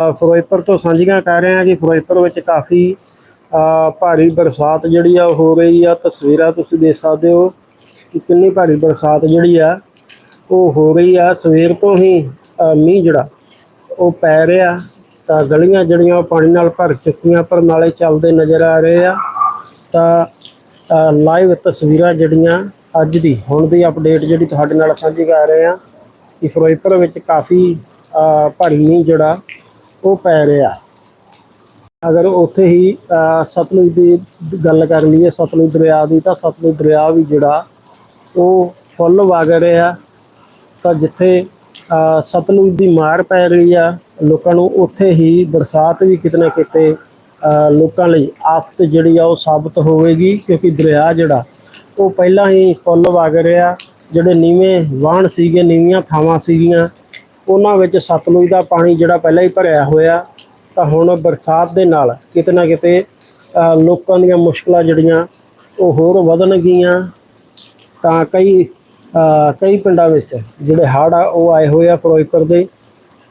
ਫਿਰੋਜ਼ਪੁਰ ਤੋਂ ਸਾਂਝੀਆਂ ਕਰ ਰਹੇ ਹਾਂ ਕਿ ਫਿਰੋਜ਼ਪੁਰ ਵਿੱਚ ਕਾਫੀ ਭਾਰੀ ਬਰਸਾਤ ਜਿਹੜੀ ਆ ਉਹ ਹੋ ਰਹੀ ਆ। ਤਸਵੀਰਾਂ ਤੁਸੀਂ ਦੇਖ ਸਕਦੇ ਹੋ ਕਿ ਕਿੰਨੀ ਭਾਰੀ ਬਰਸਾਤ ਜਿਹੜੀ ਆ ਉਹ ਹੋ ਰਹੀ ਆ। ਸਵੇਰ ਤੋਂ ਹੀ ਮੀਂਹ ਜਿਹੜਾ ਉਹ ਪੈ ਰਿਹਾ ਤਾਂ ਗਲੀਆਂ ਜਿਹੜੀਆਂ ਉਹ ਪਾਣੀ ਨਾਲ ਭਰ ਚੁੱਕੀਆਂ ਪਰ ਨਾਲੇ ਚੱਲਦੇ ਨਜ਼ਰ ਆ ਰਹੇ ਆ। ਤਾਂ ਲਾਈਵ ਤਸਵੀਰਾਂ ਜਿਹੜੀਆਂ ਅੱਜ ਦੀ, ਹੁਣ ਦੀ ਅਪਡੇਟ ਜਿਹੜੀ ਤੁਹਾਡੇ ਨਾਲ ਸਾਂਝੀ ਕਰ ਰਹੇ ਆ ਕਿ ਫਿਰੋਜ਼ਪੁਰ ਵਿੱਚ ਕਾਫੀ ਭਾਰੀ ਮੀਂਹ ਜਿਹੜਾ ਉਹ ਪੈ ਰਿਹਾ। ਅਗਰ ਉੱਥੇ ਹੀ ਅ, ਸਤਲੁਜ ਦੀ ਗੱਲ ਕਰ ਲਈਏ ਸਤਲੁਜ ਦਰਿਆ ਦੀ ਤਾਂ ਸਤਲੁਜ ਦਰਿਆ ਵੀ ਜਿਹੜਾ ਉਹ ਫੁੱਲ ਵਗ ਰਿਹਾ। ਤਾਂ ਜਿੱਥੇ ਅ, ਸਤਲੁਜ ਦੀ ਮਾਰ ਪੈ ਰਹੀ ਆ ਲੋਕਾਂ ਨੂੰ ਉੱਥੇ ਹੀ ਬਰਸਾਤ ਵੀ ਕਿਤੇ ਨਾ ਕਿਤੇ ਅ, ਲੋਕਾਂ ਲਈ ਆਫਤ ਜਿਹੜੀ ਆ ਉਹ ਸਾਬਤ ਹੋਵੇਗੀ। ਕਿਉਂਕਿ ਦਰਿਆ ਜਿਹੜਾ ਉਹ ਪਹਿਲਾਂ ਹੀ ਫੁੱਲ ਵਗ ਰਿਹਾ। ਜਿਹੜੇ ਨੀਵੇਂ ਵਾਹਣ ਸੀਗੇ ਨੀਵੀਆਂ ਥਾਵਾਂ ਸੀਗੀਆਂ ਉਹਨਾਂ ਵਿੱਚ ਸਤਲੁਜ ਦਾ ਪਾਣੀ ਜਿਹੜਾ ਪਹਿਲਾਂ ਹੀ ਭਰਿਆ ਹੋਇਆ, ਤਾਂ ਹੁਣ ਬਰਸਾਤ ਦੇ ਨਾਲ ਕਿਤੇ ਨਾ ਕਿਤੇ ਲੋਕਾਂ ਦੀਆਂ ਮੁਸ਼ਕਲਾਂ ਜਿਹੜੀਆਂ, ਉਹ ਹੋਰ ਵਧਣਗੀਆਂ। ਤਾਂ ਕਈ ਕਈ ਪਿੰਡਾਂ ਵਿੱਚ ਜਿਹੜੇ ਹੜ੍ਹ ਆ, ਉਹ ਆਏ ਹੋਏ ਆ ਫਿਰੋਜ਼ਪੁਰ ਦੇ।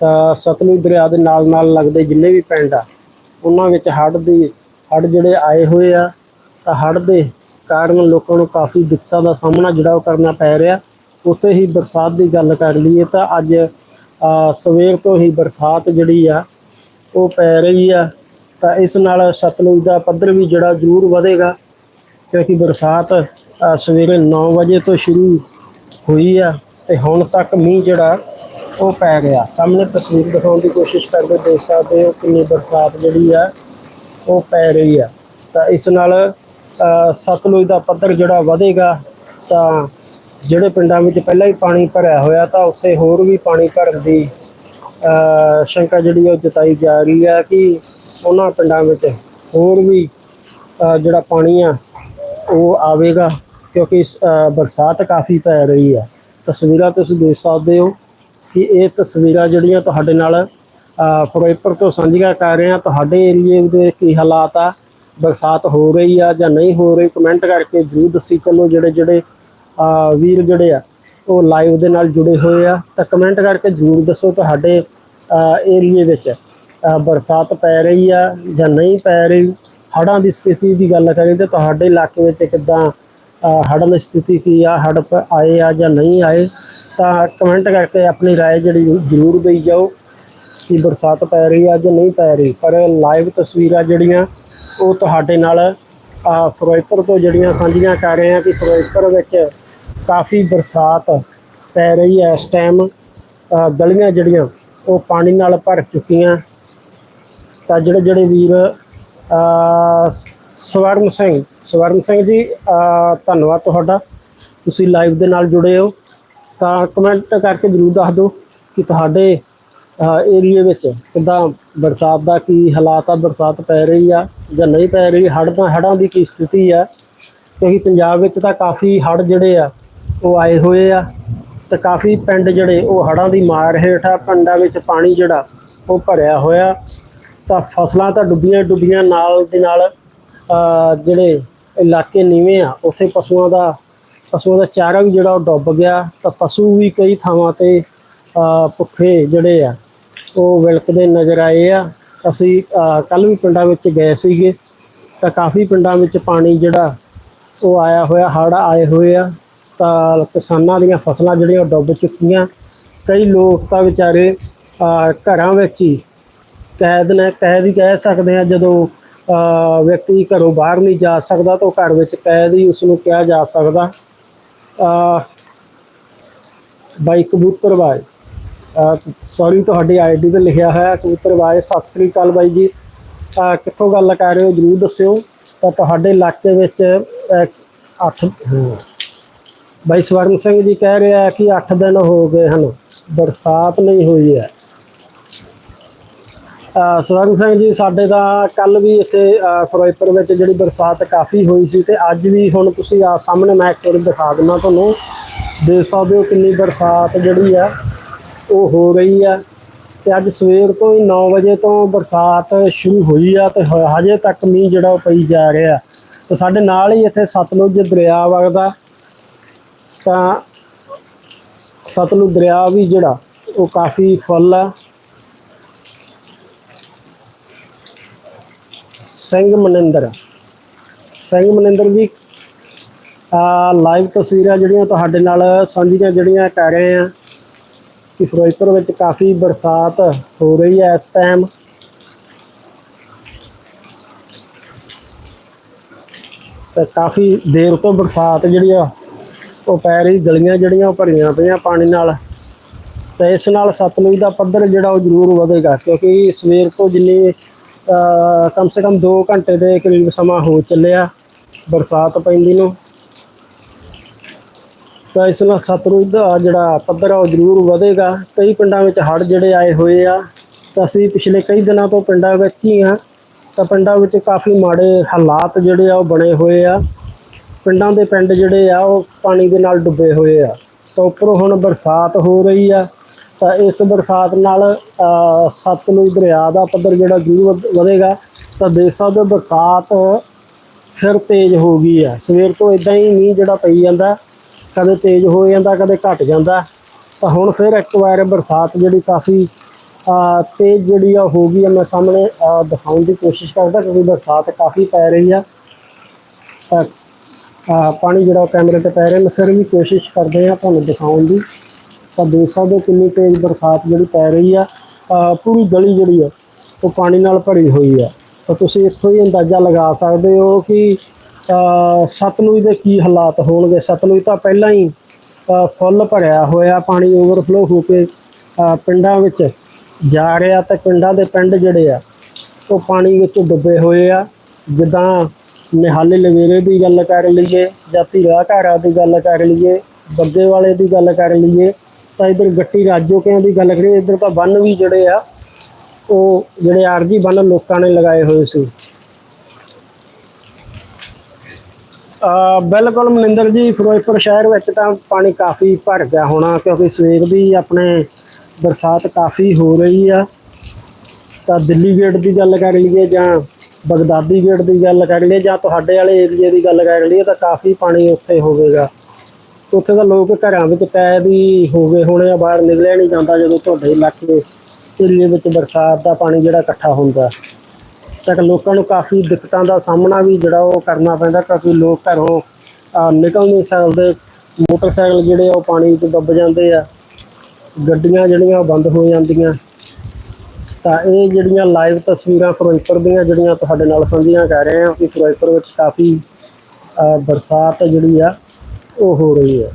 ਤਾਂ ਸਤਲੁਜ ਦਰਿਆ ਦੇ ਨਾਲ ਨਾਲ ਲੱਗਦੇ ਜਿੰਨੇ ਵੀ ਪਿੰਡ ਆ, ਉਹਨਾਂ ਵਿੱਚ ਹੜ੍ਹ ਦੀ, ਹੜ੍ਹ ਜਿਹੜੇ ਆਏ ਹੋਏ ਆ, ਤਾਂ ਹੜ੍ਹ ਦੇ ਕਾਰਨ ਲੋਕਾਂ ਨੂੰ ਕਾਫੀ ਦਿੱਕਤਾਂ ਦਾ ਸਾਹਮਣਾ ਜਿਹੜਾ ਉਹ ਕਰਨਾ ਪੈ ਰਿਹਾ। ਉੱਥੇ ਹੀ ਬਰਸਾਤ ਦੀ ਗੱਲ ਕਰ ਲਈਏ ਤਾਂ ਅੱਜ ਸਵੇਰ ਤੋਂ ਹੀ ਬਰਸਾਤ ਜਿਹੜੀ ਆ, ਉਹ ਪੈ ਰਹੀ ਆ। ਤਾਂ ਇਸ ਨਾਲ ਸਤਲੁਜ ਦਾ ਪੱਧਰ ਵੀ ਜਿਹੜਾ ਜ਼ਰੂਰ ਵਧੇਗਾ, ਕਿਉਂਕਿ ਬਰਸਾਤ ਸਵੇਰੇ 9 ਵਜੇ ਤੋਂ ਸ਼ੁਰੂ ਹੋਈ ਆ ਤੇ ਹੁਣ ਤੱਕ ਮੀਂਹ ਜਿਹੜਾ, ਉਹ ਪੈ ਗਿਆ। ਸਾਹਮਣੇ ਤਸਵੀਰ ਦਿਖਾਉਣ ਦੀ ਕੋਸ਼ਿਸ਼ ਕਰਦੇ ਦੇਖ ਸਕਦੇ ਹੋ ਕਿੰਨੀ ਬਰਸਾਤ ਜਿਹੜੀ ਆ, ਉਹ ਪੈ ਰਹੀ ਆ। ਤਾਂ ਇਸ ਨਾਲ ਸਤਲੁਜ ਦਾ ਪੱਧਰ ਜਿਹੜਾ ਵਧੇਗਾ, ਤਾਂ ਜਿਹੜੇ ਪਿੰਡਾਂ ਵਿੱਚ ਪਹਿਲਾਂ ਹੀ ਪਾਣੀ ਭਰਿਆ ਹੋਇਆ ਤਾਂ ਉੱਥੇ ਹੋਰ ਵੀ ਪਾਣੀ ਭਰਨ ਦੀ ਸ਼ੰਕਾ ਜਿਹੜੀ ਉਹ ਜਤਾਈ ਜਾ ਰਹੀ ਹੈ ਕਿ ਉਹਨਾਂ ਪਿੰਡਾਂ ਵਿੱਚ ਹੋਰ ਵੀ ਜਿਹੜਾ ਪਾਣੀ ਆ, ਉਹ ਆਵੇਗਾ ਕਿਉਂਕਿ ਬਰਸਾਤ ਕਾਫੀ ਪੈ ਰਹੀ ਹੈ ਤਸਵੀਰਾਂ ਤੁਸੀਂ ਦੇਖ ਸਕਦੇ ਹੋ ਕਿ ਇਹ ਤਸਵੀਰਾਂ ਜਿਹੜੀਆਂ ਤੁਹਾਡੇ ਨਾਲ ਫਿਰੋਜ਼ਪੁਰ ਤੋਂ ਸਾਂਝੀਆਂ ਕਰ ਰਹੇ ਹਾਂ ਤੁਹਾਡੇ ਏਰੀਏ ਦੇ ਕੀ ਹਾਲਾਤ ਆ? ਬਰਸਾਤ ਹੋ ਰਹੀ ਆ ਜਾਂ ਨਹੀਂ ਹੋ ਰਹੀ? ਕਮੈਂਟ ਕਰਕੇ ਜਰੂਰ ਦੱਸੀ ਚੱਲੋ ਜਿਹੜੇ ਜਿਹੜੇ ਵੀਰ ਜਿਹੜੇ ਆ ਉਹ ਲਾਈਵ ਦੇ ਨਾਲ ਜੁੜੇ ਹੋਏ ਆ ਤਾਂ ਕਮੈਂਟ ਕਰਕੇ ਜਰੂਰ ਦੱਸੋ ਤੁਹਾਡੇ ਏਰੀਏ ਵਿੱਚ ਅ, ਬਰਸਾਤ ਪੈ ਰਹੀ ਆ ਜਾਂ ਨਹੀਂ ਪੈ ਰਹੀ ਹੜ੍ਹਾਂ ਦੀ ਸਥਿਤੀ ਦੀ ਗੱਲ ਕਰੀਏ ਤਾਂ ਤੁਹਾਡੇ ਇਲਾਕੇ ਵਿੱਚ ਕਿੱਦਾਂ ਅ, ਹੜ੍ਹਾਂ ਦੀ ਸਥਿਤੀ ਕੀ ਆ ਹੜ੍ਹ ਪ- ਆਏ ਆ ਜਾਂ ਨਹੀਂ ਆਏ ਤਾਂ ਕਮੈਂਟ ਕਰਕੇ ਆਪਣੀ رائے ਜਿਹੜੀ ਜਰੂਰ ਦੇਈ ਜਾਓ ਕਿ ਬਰਸਾਤ ਪੈ ਰਹੀ ਆ ਜਾਂ ਨਹੀਂ ਪੈ ਰਹੀ ਪਰ ਲਾਈਵ ਤਸਵੀਰਾਂ ਜਿਹੜੀਆਂ ਉਹ ਤੁਹਾਡੇ ਨਾਲ ਅ, ਫਿਰੋਜ਼ਪੁਰ ਤੋਂ ਜਿਹੜੀਆਂ ਸਾਂਝੀਆਂ ਕਰ ਰਹੇ ਹਾਂ ਕਿ ਫਿਰੋਜ਼ਪੁਰ ਵਿੱਚ ਕਾਫੀ ਬਰਸਾਤ ਪੈ ਰਹੀ ਹੈ ਇਸ ਟਾਈਮ ਗਲੀਆਂ ਜਿਹੜੀਆਂ, ਉਹ ਪਾਣੀ ਨਾਲ ਭਰ ਚੁੱਕੀਆਂ। ਤਾਂ ਜਿਹੜੇ ਜਿਹੜੇ ਵੀਰ ਸਵਰਨ ਸਿੰਘ ਸਵਰਨ ਸਿੰਘ ਜੀ ਧੰਨਵਾਦ ਤੁਹਾਡਾ। ਤੁਸੀਂ ਲਾਈਵ ਦੇ ਨਾਲ ਜੁੜੇ ਹੋ। ਤਾਂ ਕਮੈਂਟ ਕਰਕੇ ਜਰੂਰ ਦੱਸ ਦਿਓ ਕਿ ਤੁਹਾਡੇ ਏਰੀਏ ਵਿੱਚ ਕਿੱਦਾਂ ਬਰਸਾਤ ਦਾ ਕੀ ਹਾਲਾਤ ਆ, ਬਰਸਾਤ ਪੈ ਰਹੀ ਆ ਜਾਂ ਨਹੀਂ ਪੈ ਰਹੀ, ਹੜ੍ਹ ਤਾਂ ਹੜ੍ਹਾਂ ਦੀ ਕੀ ਸਥਿਤੀ ਆ। ਕਿਉਂਕਿ ਪੰਜਾਬ ਵਿੱਚ ਤਾਂ ਕਾਫੀ ਹੜ੍ਹ ਜਿਹੜੇ ਆ ਉਹ ਆਏ ਹੋਏ ਆ ਤੇ ਕਾਫੀ ਪਿੰਡ ਜਿਹੜੇ ਉਹ ਹੜ੍ਹਾਂ ਦੀ ਮਾਰ ਹੇਠ ਆ ਪਿੰਡਾਂ ਵਿੱਚ ਪਾਣੀ ਜਿਹੜਾ ਉਹ ਭਰਿਆ ਹੋਇਆ। ਤਾਂ ਫਸਲਾਂ ਤਾਂ ਡੁੱਬੀਆਂ ਡੁੱਬੀਆਂ ਨਾਲ ਦੇ ਨਾਲ ਜਿਹੜੇ ਇਲਾਕੇ ਨੀਵੇਂ ਆ, ਉੱਥੇ ਪਸ਼ੂਆਂ ਦਾ ਪਸ਼ੂਆਂ ਦਾ ਚਾਰਾ ਵੀ ਜਿਹੜਾ ਉਹ ਡੁੱਬ ਗਿਆ। ਤਾਂ ਪਸ਼ੂ ਵੀ ਕਈ ਥਾਵਾਂ ਤੇ ਭੁੱਖੇ ਜਿਹੜੇ ਆ, ਉਹ ਵਿਲਕਦੇ ਨਜ਼ਰ ਆਏ ਆ। ਅਸੀਂ ਕੱਲ ਵੀ ਪਿੰਡਾਂ ਵਿੱਚ ਗਏ ਸੀਗੇ। ਤਾਂ ਕਾਫੀ ਪਿੰਡਾਂ ਵਿੱਚ ਪਾਣੀ ਜਿਹੜਾ ਉਹ ਆਇਆ ਹੋਇਆ, ਹੜ੍ਹ ਆਏ ਹੋਏ ਆ। ਤਾਂ ਕਿਸਾਨਾਂ ਦੀਆਂ ਫਸਲਾਂ ਜਿਹੜੀਆਂ ਡੁੱਬ ਚੁੱਕੀਆਂ। ਕਈ ਲੋਕ ਤਾਂ ਵਿਚਾਰੇ ਘਰਾਂ ਵਿੱਚ ਹੀ ਕੈਦ ਨੇ, ਕੈਦ ਹੀ ਕਹਿ ਸਕਦੇ ਆ, ਜਦੋਂ ਵਿਅਕਤੀ ਘਰੋਂ ਬਾਹਰ ਨਹੀਂ ਜਾ ਸਕਦਾ ਤਾਂ ਉਹ ਘਰ ਵਿੱਚ ਕੈਦ ਹੀ ਉਸ ਨੂੰ ਕਿਹਾ ਜਾ ਸਕਦਾ। ਬਾਈ ਕਬੂਤਰ ਬਾਈ ਸੌਰੀ ਤੁਹਾਡੀ ਆਈਡੀ ਤੇ ਲਿਖਿਆ ਹੋਇਆ ਕਬੂਤਰ ਬਾਈ ਸਤਿ ਸ੍ਰੀ ਅਕਾਲ ਬਾਈ ਜੀ। ਕਿੱਥੋਂ ਗੱਲ ਕਰ ਰਹੇ ਹੋ? ਜਰੂਰ ਦੱਸਿਓ। ਤਾਂ ਤੁਹਾਡੇ ਇਲਾਕੇ ਵਿੱਚ 8 ਬਾਈ ਸਵਰਨ ਸਿੰਘ ਜੀ ਕਹਿ ਰਿਹਾ ਕਿ 8 ਦਿਨ ਹੋ ਗਏ ਹਨ, ਬਰਸਾਤ ਨਹੀਂ ਹੋਈ ਹੈ। ਸਵਰਨ ਸਿੰਘ ਜੀ, ਸਾਡੇ ਤਾਂ ਕੱਲ ਵੀ ਇੱਥੇ ਫਿਰੋਜ਼ਪੁਰ ਵਿੱਚ ਜਿਹੜੀ ਬਰਸਾਤ ਕਾਫੀ ਹੋਈ ਸੀ ਤੇ ਅੱਜ ਵੀ ਹੁਣ ਤੁਸੀਂ ਆ ਸਾਹਮਣੇ ਮੈਂ ਇੱਕ ਵਾਰੀ ਦਿਖਾ ਦਿੰਦਾ ਤੁਹਾਨੂੰ, ਦੇਖ ਸਕਦੇ ਹੋ ਕਿੰਨੀ ਬਰਸਾਤ ਜਿਹੜੀ ਆ ਉਹ ਹੋ ਰਹੀ ਆ ਤੇ ਅੱਜ ਸਵੇਰ ਤੋਂ ਹੀ 9 ਵਜੇ ਤੋਂ ਬਰਸਾਤ ਸ਼ੁਰੂ ਹੋਈ ਆ ਤੇ ਹ- ਹਜੇ ਤੱਕ ਮੀਂਹ ਜਿਹੜਾ ਉਹ ਪਈ ਜਾ ਰਿਹਾ। ਤੇ ਸਾਡੇ ਨਾਲ ਹੀ ਇੱਥੇ ਸਤਲੁਜ ਦਰਿਆ ਵਗਦਾ ਤਾਂ ਸਤਲੁਜ ਦਰਿਆ ਵੀ ਜਿਹੜਾ, ਉਹ ਕਾਫੀ ਫੁੱਲ ਆ। ਸਿੰਘ ਮਨਿੰਦਰ। ਸਿੰਘ ਮਨਿੰਦਰ ਜੀ, ਆ ਲਾਈਵ ਤਸਵੀਰਾਂ ਜਿਹੜੀਆਂ ਤੁਹਾਡੇ ਨਾਲ ਸਾਂਝੀਆਂ ਜਿਹੜੀਆਂ ਕਰ ਰਹੇ ਆ ਕਿ ਫਿਰੋਜ਼ਪੁਰ ਵਿੱਚ ਕਾਫੀ ਬਰਸਾਤ ਹੋ ਰਹੀ ਹੈ ਇਸ ਟਾਈਮ ਤੇ ਕਾਫੀ ਦੇਰ ਤੋਂ ਬਰਸਾਤ ਜਿਹੜੀ ਆ ਉਹ ਪੈ ਰਹੀ ਗਲੀਆਂ ਜਿਹੜੀਆਂ ਉਹ ਭਰੀਆਂ ਪਈਆਂ ਪਾਣੀ ਨਾਲ। ਤੇ ਇਸ ਨਾਲ ਸਤਲੁਜ ਦਾ ਪੱਧਰ ਜਿਹੜਾ ਉਹ ਜ਼ਰੂਰ ਵਧੇਗਾ ਕਿਉਂਕਿ ਸਵੇਰ ਤੋਂ ਜਿੰਨੀ ਅਹ, ਕਮ ਸੇ ਕਮ 2 ਘੰਟੇ ਦੇ ਕਰੀਬ ਸਮਾਂ ਹੋ ਚੱਲਿਆ ਬਰਸਾਤ ਪੈਂਦੀ ਨੂੰ। ਤਾਂ ਇਸ ਨਾਲ ਸਤਲੁਜ ਦਾ ਜਿਹੜਾ ਪੱਧਰ ਆ ਉਹ ਜ਼ਰੂਰ ਵਧੇਗਾ। ਕਈ ਪਿੰਡਾਂ ਵਿੱਚ ਹੜ੍ਹ ਜਿਹੜੇ ਆਏ ਹੋਏ ਆ ਤਾਂ ਅਸੀਂ ਪਿਛਲੇ ਕਈ ਦਿਨਾਂ ਤੋਂ ਪਿੰਡਾਂ ਵਿੱਚ ਹੀ ਆ। ਤਾਂ ਪਿੰਡਾਂ ਵਿੱਚ ਕਾਫੀ ਮਾੜੇ ਹਾਲਾਤ ਜਿਹੜੇ ਆ ਉਹ ਬਣੇ ਹੋਏ ਆ। ਪਿੰਡਾਂ ਦੇ ਪਿੰਡ ਜਿਹੜੇ ਆ, ਉਹ ਪਾਣੀ ਦੇ ਨਾਲ ਡੁੱਬੇ ਹੋਏ ਆ। ਤਾਂ ਉੱਪਰੋਂ ਹੁਣ ਬਰਸਾਤ ਹੋ ਰਹੀ ਆ। ਤਾਂ ਇਸ ਬਰਸਾਤ ਨਾਲ ਸਤਲੁਜ ਦਰਿਆ ਦਾ ਪੱਧਰ ਜਿਹੜਾ ਜ਼ਰੂਰ ਵਧ- ਵਧੇਗਾ। ਤਾਂ ਦੇਖ ਸਕਦੇ ਹੋ ਬਰਸਾਤ ਫਿਰ ਤੇਜ਼ ਹੋ ਗਈ ਆ। ਸਵੇਰ ਤੋਂ ਇਦਾਂ ਹੀ ਮੀਂਹ ਜਿਹੜਾ ਪਈ ਜਾਂਦਾ, ਕਦੇ ਤੇਜ਼ ਹੋ ਜਾਂਦਾ, ਕਦੇ ਘਟ ਜਾਂਦਾ। ਤਾਂ ਹੁਣ ਫਿਰ ਇੱਕ ਵਾਰ ਬਰਸਾਤ ਜਿਹੜੀ ਕਾਫੀ ਤੇਜ਼ ਜਿਹੜੀ ਆ ਹੋ ਗਈ ਆ। ਮੈਂ ਸਾਹਮਣੇ ਦਿਖਾਉਣ ਦੀ ਕੋਸ਼ਿਸ਼ ਕਰਦਾ ਕਿਉਂਕਿ ਬਰਸਾਤ ਕਾਫੀ ਪੈ ਰਹੀ ਆ। ਤਾਂ ਪਾਣੀ ਜਿਹੜਾ ਉਹ ਕੈਮਰੇ ਤੇ ਪੈ ਰਿਹਾ, ਮੈਂ ਫਿਰ ਵੀ ਕੋਸ਼ਿਸ਼ ਕਰਦੇ ਆ ਤੁਹਾਨੂੰ ਦਿਖਾਉਣ ਦੀ। ਤਾਂ ਦੇਖ ਸਕਦੇ ਹੋ ਕਿੰਨੀ ਤੇਜ਼ ਬਰਸਾਤ ਜਿਹੜੀ ਪੈ ਰਹੀ ਆ। ਪੂਰੀ ਗਲੀ ਜਿਹੜੀ ਆ, ਉਹ ਪਾਣੀ ਨਾਲ ਭਰੀ ਹੋਈ ਆ। ਤਾਂ ਤੁਸੀਂ ਇੱਥੋਂ ਹੀ ਅੰਦਾਜ਼ਾ ਲਗਾ ਸਕਦੇ ਹੋ ਕਿ ਸਤਲੁਜ ਦੇ ਕੀ ਹਾਲਾਤ ਹੋਣਗੇ। ਸਤਲੁਜ ਤਾਂ ਪਹਿਲਾਂ ਹੀ ਫੁੱਲ ਭਰਿਆ ਹੋਇਆ ਪਾਣੀ ਓਵਰਫਲੋ ਹੋ ਕੇ ਪਿੰਡਾਂ ਵਿੱਚ ਜਾ ਰਿਹਾ। ਤੇ ਪਿੰਡਾਂ ਦੇ ਪਿੰਡ ਜਿਹੜੇ ਆ, ਉਹ ਪਾਣੀ ਵਿੱਚ ਡੁੱਬੇ ਹੋਏ ਆ। ਜਿੱਦਾਂ ਨਿਹਾਲੇ ਲਵੇਰੇ ਦੀ ਗੱਲ ਕਰ ਲਈਏ ਜਾਂ ਧੀਰਾ ਘਾਰਾ ਦੀ ਗੱਲ ਕਰ ਲਈਏ, ਬੱਗੇ ਵਾਲੇ ਦੀ ਗੱਲ ਕਰ ਲਈਏ, ਤਾਂ ਇਧਰ ਗੱਟੀ ਰਾਜੋਕਿਆਂ ਦੀ ਗੱਲ ਕਰੀਏ, ਇਧਰ ਤਾਂ ਬੰਨ ਵੀ ਜਿਹੜੇ ਆ, ਉਹ ਜਿਹੜੇ ਆਰਜੀ ਬੰਨ ਲੋਕਾਂ ਨੇ ਲਗਾਏ ਹੋਏ ਸੀ। ਬਿਲਕੁਲ ਮਨਿੰਦਰ ਜੀ, ਫਿਰੋਜ਼ਪੁਰ ਸ਼ਹਿਰ ਵਿੱਚ ਤਾਂ ਪਾਣੀ ਕਾਫੀ ਭਰ ਗਿਆ ਹੋਣਾ, ਕਿਉਂਕਿ ਸਵੇਰ ਦੀ ਆਪਣੇ ਬਰਸਾਤ ਕਾਫੀ ਹੋ ਰਹੀ ਆ। ਤਾਂ ਦਿੱਲੀ ਗੇਟ ਦੀ ਗੱਲ ਕਰ ਲਈਏ ਜਾਂ ਬਗਦਾਦੀ ਗੇਟ ਦੀ ਗੱਲ ਕਰ ਲਈਏ ਜਾਂ ਤੁਹਾਡੇ ਵਾਲੇ ਏਰੀਏ ਦੀ ਗੱਲ ਕਰ ਲਈਏ ਤਾਂ ਕਾਫੀ ਪਾਣੀ ਉੱਥੇ ਹੋਵੇਗਾ। ਉੱਥੇ ਤਾਂ ਲੋਕ ਘਰਾਂ ਵਿੱਚ ਕੈਦ ਹੀ ਹੋ ਗਏ ਹੋਣੇ ਆ ਬਾਹਰ ਨਿਕਲਿਆ ਨਹੀਂ ਜਾਂਦਾ ਜਦੋਂ ਤੁਹਾਡੇ ਇਲਾਕੇ ਏਰੀਏ ਵਿੱਚ ਬਰਸਾਤ ਦਾ ਪਾਣੀ ਜਿਹੜਾ ਇਕੱਠਾ ਹੁੰਦਾ। ਤਾਂ ਲੋਕਾਂ ਨੂੰ ਕਾਫੀ ਦਿੱਕਤਾਂ ਦਾ ਸਾਹਮਣਾ ਵੀ ਜਿਹੜਾ ਉਹ ਕਰਨਾ ਪੈਂਦਾ, ਕਿਉਂਕਿ ਲੋਕ ਘਰੋਂ ਨਿਕਲ ਨਹੀਂ ਸਕਦੇ। ਮੋਟਰਸਾਈਕਲ ਜਿਹੜੇ ਆ ਉਹ ਪਾਣੀ ਵਿੱਚ ਡੁੱਬ ਜਾਂਦੇ ਆ। ਗੱਡੀਆਂ ਜਿਹੜੀਆਂ ਉਹ ਬੰਦ ਹੋ ਜਾਂਦੀਆਂ। ਤਾਂ ਇਹ ਜਿਹੜੀਆਂ ਲਾਈਵ ਤਸਵੀਰਾਂ ਫਿਰੋਜ਼ਪੁਰ ਦੀਆਂ ਜਿਹੜੀਆਂ ਤੁਹਾਡੇ ਨਾਲ ਸਾਂਝੀਆਂ ਕਰ ਰਹੇ ਹਾਂ, ਕਿ ਫਿਰੋਜ਼ਪੁਰ ਵਿੱਚ ਕਾਫੀ ਬਰਸਾਤ ਜਿਹੜੀ ਆ, ਉਹ ਹੋ ਰਹੀ ਹੈ।